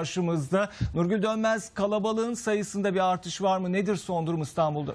karşımızda. Nurgül Dönmez kalabalığın sayısında bir artış var mı? Nedir son durum İstanbul'da?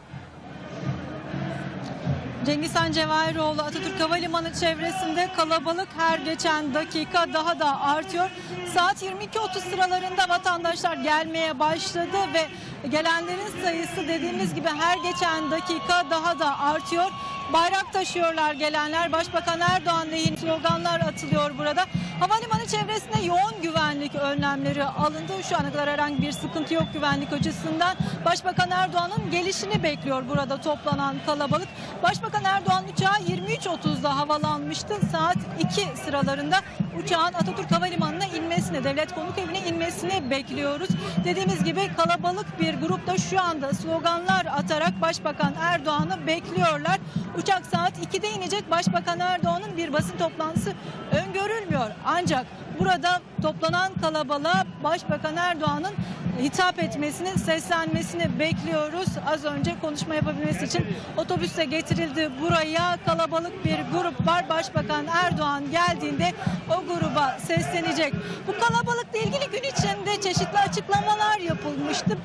Cengiz Han Cevahiroğlu Atatürk Havalimanı çevresinde kalabalık her geçen dakika daha da artıyor. Saat 22.30 sıralarında vatandaşlar gelmeye başladı ve gelenlerin sayısı dediğimiz gibi her geçen dakika daha da artıyor. Bayrak taşıyorlar gelenler. Başbakan Erdoğan lehine sloganlar atılıyor burada. Havalimanı çevresinde yoğun güvenlik önlemleri alındı. Şu ana kadar herhangi bir sıkıntı yok güvenlik açısından. Başbakan Erdoğan'ın gelişini bekliyor burada toplanan kalabalık. Başbakan Erdoğan uçağı 23.30'da havalanmıştı. Saat 2 sıralarında uçağın Atatürk Havalimanı'na inmesini, devlet konuk evine inmesini bekliyoruz. Dediğimiz gibi kalabalık bir grupta şu anda sloganlar atarak Başbakan Erdoğan'ı bekliyorlar. Uçak saat 2'de inecek. Başbakan Erdoğan'ın bir basın toplantısı öngörülmüyor. Ancak burada toplanan kalabalığa Başbakan Erdoğan'ın hitap etmesini, seslenmesini bekliyoruz. Az önce konuşma yapabilmesi için otobüste getirildi buraya. Kalabalık bir grup var. Başbakan Erdoğan geldiğinde o gruba seslenecek. Bu kalabalıkla ilgili gün içinde çeşitli açıklamalar yapılmıştı.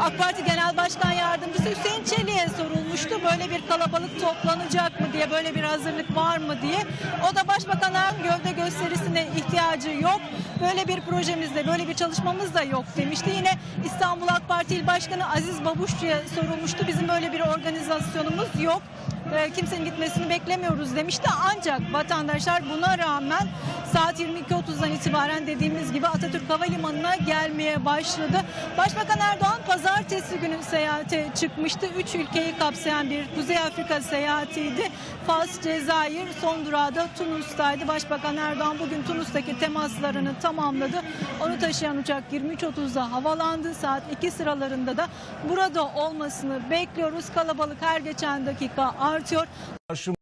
AK Parti Genel Başkan Yardımcısı Hüseyin Çelik'e sorulmuştu. Böyle bir kalabalık toplanacak mı diye, böyle bir hazırlık var mı diye. O da Başbakan gövde gösterisine ihtiyacı yok. Böyle bir projemizde, böyle bir çalışmamız da yok demişti. Yine İstanbul AK Parti İl Başkanı Aziz Babuşçu'ya sorulmuştu. Bizim böyle bir organizasyonumuz yok. Ee, kimsenin gitmesini beklemiyoruz demişti. Ancak vatandaşlar buna rağmen saat 22.30'dan itibaren dediğimiz gibi Atatürk Havalimanı'na gelmeye başladı. Başbakan Erdoğan pazartesi günü seyahate çıkmıştı. Üç ülkeyi kapsayan bir Kuzey Afrika seyahatiydi. Fas, Cezayir, son durağı Tunus'taydı. Başbakan Erdoğan bugün Tunus'taki temaslarını tamamladı. Onu taşıyan uçak 23.30'da havalandı. Saat 2 sıralarında da burada olmasını bekliyoruz. Kalabalık her geçen dakika artıyor. o senhor.